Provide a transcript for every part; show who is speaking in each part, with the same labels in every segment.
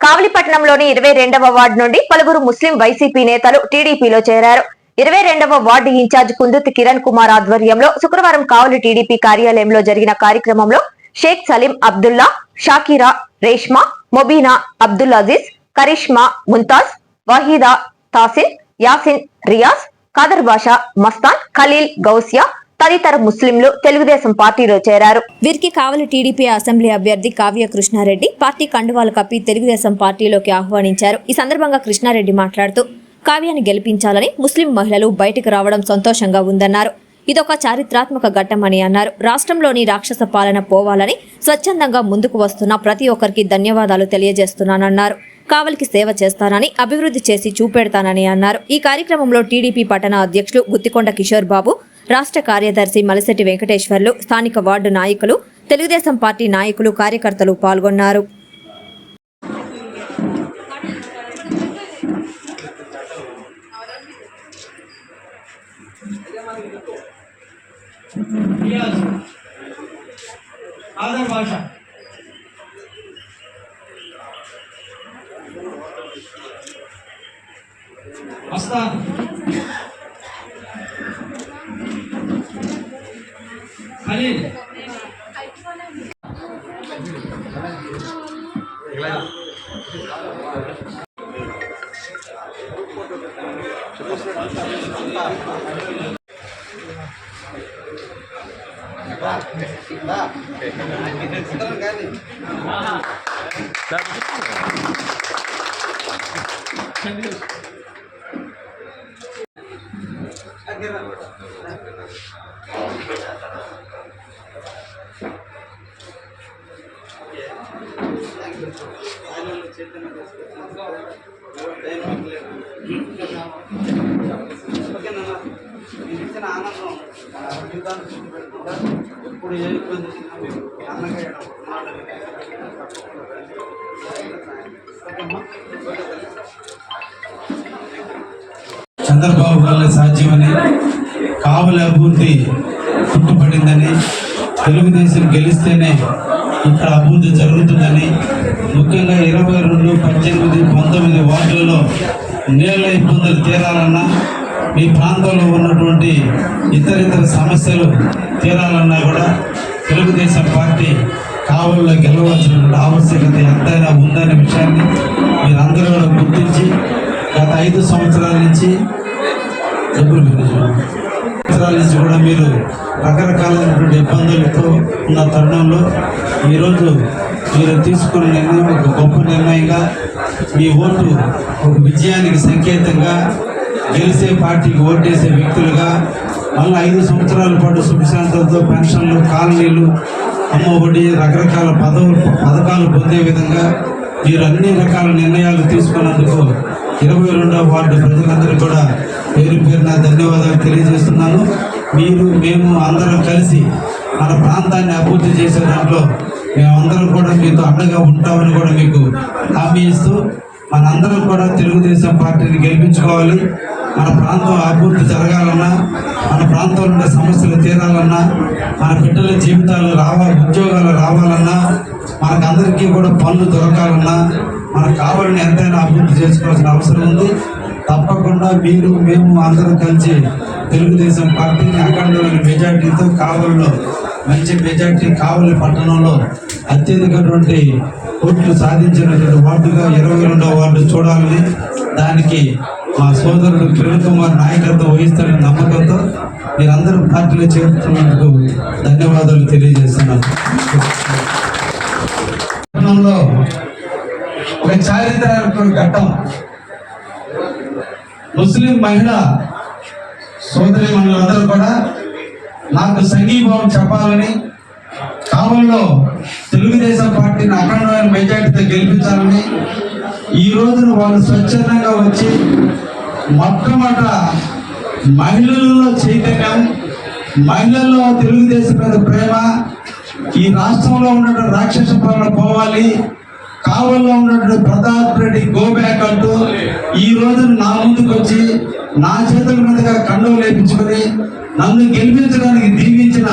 Speaker 1: కావలిపట్నంలోని ఇరవై రెండవ వార్డు నుండి పలువురు ముస్లిం వైసీపీ నేతలు టీడీపీలో చేరారు. ఇరవై రెండవ వార్డు ఇన్ఛార్జ్ కుందుతి కిరణ్ కుమార్ ఆధ్వర్యంలో శుక్రవారం కావలి టీడీపీ కార్యాలయంలో జరిగిన కార్యక్రమంలో షేక్ సలీం అబ్దుల్లా షాకీరా రేష్మా మొబీనా అబ్దుల్ అజీజ్ కరిష్మా ముంతాజ్ వహీదా తాసిన్ యాసిన్ రియాజ్ ఖాదర్ బాషా మస్తాన్ ఖలీల్ గౌసియా తదితర ముస్లింలు తెలుగుదేశం పార్టీలో చేరారు. వీరికి కావలి టీడీపీ అసెంబ్లీ అభ్యర్థి కావ్య కృష్ణారెడ్డి పార్టీ కండువాలు కప్పి తెలుగుదేశం పార్టీలోకి ఆహ్వానించారు. ఈ సందర్భంగా కృష్ణారెడ్డి మాట్లాడుతూ కావ్యాన్ని గెలిపించాలని ముస్లిం మహిళలు బయటకు రావడం సంతోషంగా ఉందన్నారు. ఇదొక చారిత్రాత్మక ఘట్టమని అన్నారు. రాష్ట్రంలోని రాక్షస పాలన పోవాలని స్వచ్ఛందంగా ముందుకు వస్తున్న ప్రతి ఒక్కరికి ధన్యవాదాలు తెలియజేస్తున్నానన్నారు. కావలికి సేవ చేస్తానని అభివృద్ధి చేసి చూపెడతానని అన్నారు. ఈ కార్యక్రమంలో టీడీపీ పట్టణ అధ్యక్షులు గుత్తికొండ కిషోర్ బాబు రాష్ట్ర కార్యదర్శి మలిశెట్టి వెంకటేశ్వర్లు స్థానిక వార్డు నాయకులు తెలుగుదేశం పార్టీ నాయకులు కార్యకర్తలు పాల్గొన్నారు.
Speaker 2: రియాజ్ ఆదర్ భాష మస్తాన్ ఖలీల్
Speaker 3: ఇచ్చిన ఆనందం ఎప్పుడు ఏ ఇబ్బంది వచ్చినా మీరు అన్నగా
Speaker 4: చంద్రబాబు వల్ల సాధ్యమని కావల అభివృద్ధి పుట్టుబడిందని తెలుగుదేశం గెలిస్తేనే ఇక్కడ అభివృద్ధి జరుగుతుందని ముఖ్యంగా ఇరవై రెండు పద్దెనిమిది పంతొమ్మిది వార్డులలో నీళ్ళ ఇబ్బందులు తీరాలన్నా మీ ప్రాంతంలో ఉన్నటువంటి ఇతర ఇతర సమస్యలు తీరాలన్నా కూడా తెలుగుదేశం పార్టీ కావల్లో గెలవాల్సినటువంటి ఆవశ్యకత ఎంతైనా ఉందనే విషయాన్ని మీరందరూ కూడా గుర్తించి గత ఐదు సంవత్సరాల నుంచి డబ్బులు పెట్టించుకోండి. సంవత్సరాల నుంచి కూడా మీరు రకరకాలైనటువంటి ఇబ్బందులతో ఉన్న తరుణంలో ఈరోజు మీరు తీసుకున్న నిర్ణయం ఒక గొప్ప నిర్ణయంగా మీ ఓటు ఒక విజయానికి సంకేతంగా గెలిచే పార్టీకి ఓటేసే వ్యక్తులుగా మళ్ళీ ఐదు సంవత్సరాల పాటు సుఖశాంతంతో పెన్షన్లు కాలనీలు అమ్మఒడి రకరకాల పదవులు పథకాలు పొందే విధంగా మీరు అన్ని రకాల నిర్ణయాలు తీసుకున్నందుకు ఇరవై రెండవ వార్డు ప్రజలందరూ కూడా పేరు పేరున ధన్యవాదాలు తెలియజేస్తున్నాను. మీరు మేము అందరం కలిసి మన ప్రాంతాన్ని అభివృద్ధి చేసే దాంట్లో మేమందరం కూడా మీతో అండగా ఉంటామని కూడా మీకు హామీ ఇస్తూ మనందరం కూడా తెలుగుదేశం పార్టీని గెలిపించుకోవాలి. మన ప్రాంతం అభివృద్ధి జరగాలన్నా మన ప్రాంతంలో ఉండే సమస్యలు తీరాలన్నా మన బిడ్డల జీవితాలు రావాలి ఉద్యోగాలు రావాలన్నా మనకందరికీ కూడా పనులు దొరకాలన్నా మనకు కావాలని ఎంతైనా అభివృద్ధి చేసుకోవాల్సిన అవసరం ఉంది. తప్పకుండా మీరు మేము అందరం కలిసి తెలుగుదేశం పార్టీని అఖండమైన మెజార్టీతో కావలిలో మంచి మెజార్టీ కావలి పట్టణంలో అత్యధికటువంటి ఓట్లు సాధించినటువంటి వార్డుగా ఇరవై రెండవ వార్డు చూడాలని దానికి మా సోదరుడు కిరణ్ కుమార్ నాయకత్వం వహిస్తున్న నమ్మకంతో మీరందరూ పార్టీలో చేరుతున్నందుకు ధన్యవాదాలు తెలియజేస్తున్నాను. పట్టణంలో ఒక చారిత్రాత్మక ఘట్టం. ముస్లిం మహిళ సోదరి మనులందరూ కూడా నాకు సంఘీభావం చెప్పాలని కావల్లో తెలుగుదేశం పార్టీని అఖండమైన మెజార్టీతో గెలిపించాలని ఈ రోజున వాళ్ళు స్వచ్ఛందంగా వచ్చి మొట్టమొదట మహిళల్లో చైతన్యం మహిళల్లో తెలుగుదేశం మీద ప్రేమ ఈ రాష్ట్రంలో ఉన్న రాక్షస పాలన పోవాలి. కావల్లో ఉన్నటువంటి ప్రతాప్ రెడ్డి గోబ్యాక్ అంటూ ఈ రోజు నా ముందుకు వచ్చి నా చేతుల మీదుగా కండువ లేపించుకొని నన్ను గెలిపించడానికి దీవించిన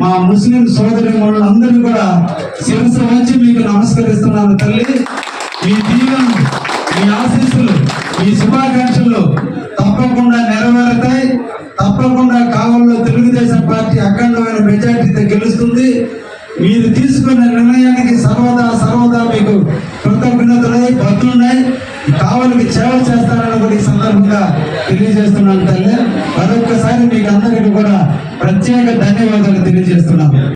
Speaker 4: మా ముస్లిం సోదరి అందరినీ కూడా శిరస్సు వచ్చి మీకు నమస్కరిస్తున్నాను తల్లి. మీ దీవెన మీ ఆశీస్సులు మీ శుభాకాంక్షలు తప్పకుండా నెరవేరుతాయి. తప్పకుండా కావల్లో తెలుగుదేశం పార్టీ అఖండ మెజార్టీతో గెలుస్తుంది మీరు తీసుకున్న నిర్ణయానికి సర్వదా మీకు కృతజ్ఞతలై బతులున్నాయి కావలికి సేవ చేస్తారని కూడా ఈ సందర్భంగా తెలియజేస్తున్నాను తల్లి. మరొక్కసారి మీకు అందరికీ కూడా ప్రత్యేక ధన్యవాదాలు తెలియజేస్తున్నాను.